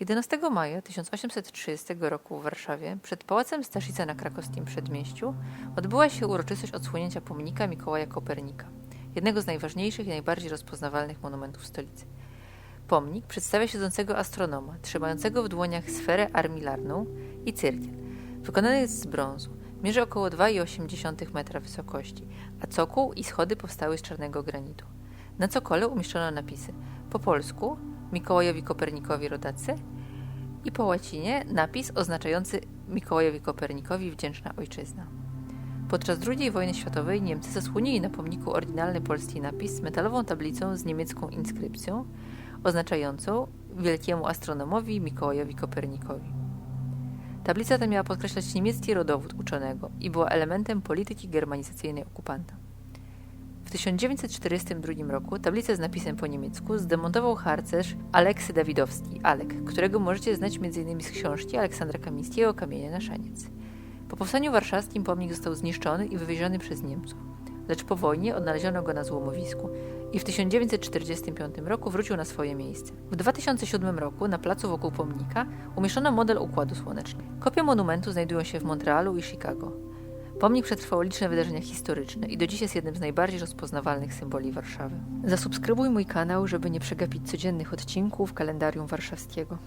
11 maja 1830 roku w Warszawie, przed Pałacem Staszica na krakowskim przedmieściu, odbyła się uroczystość odsłonięcia pomnika Mikołaja Kopernika, jednego z najważniejszych i najbardziej rozpoznawalnych monumentów stolicy. Pomnik przedstawia siedzącego astronoma, trzymającego w dłoniach sferę armilarną i cyrkiel. Wykonany jest z brązu. Mierzy około 2,8 metra wysokości, a cokół i schody powstały z czarnego granitu. Na cokole umieszczono napisy po polsku Mikołajowi Kopernikowi rodacy i po łacinie napis oznaczający Mikołajowi Kopernikowi wdzięczna ojczyzna. Podczas II wojny światowej Niemcy zasłonili na pomniku oryginalny polski napis z metalową tablicą z niemiecką inskrypcją oznaczającą wielkiemu astronomowi Mikołajowi Kopernikowi. Tablica ta miała podkreślać niemiecki rodowód uczonego i była elementem polityki germanizacyjnej okupanta. W 1942 roku tablicę z napisem po niemiecku zdemontował harcerz Aleksy Dawidowski, Alek, którego możecie znać m.in. z książki Aleksandra Kamińskiego Kamienie na szaniec. Po powstaniu warszawskim pomnik został zniszczony i wywieziony przez Niemców, lecz po wojnie odnaleziono go na złomowisku i w 1945 roku wrócił na swoje miejsce. W 2007 roku na placu wokół pomnika umieszczono model Układu Słonecznego. Kopie monumentu znajdują się w Montrealu i Chicago. Pomnik przetrwał liczne wydarzenia historyczne i do dziś jest jednym z najbardziej rozpoznawalnych symboli Warszawy. Zasubskrybuj mój kanał, żeby nie przegapić codziennych odcinków kalendarium warszawskiego.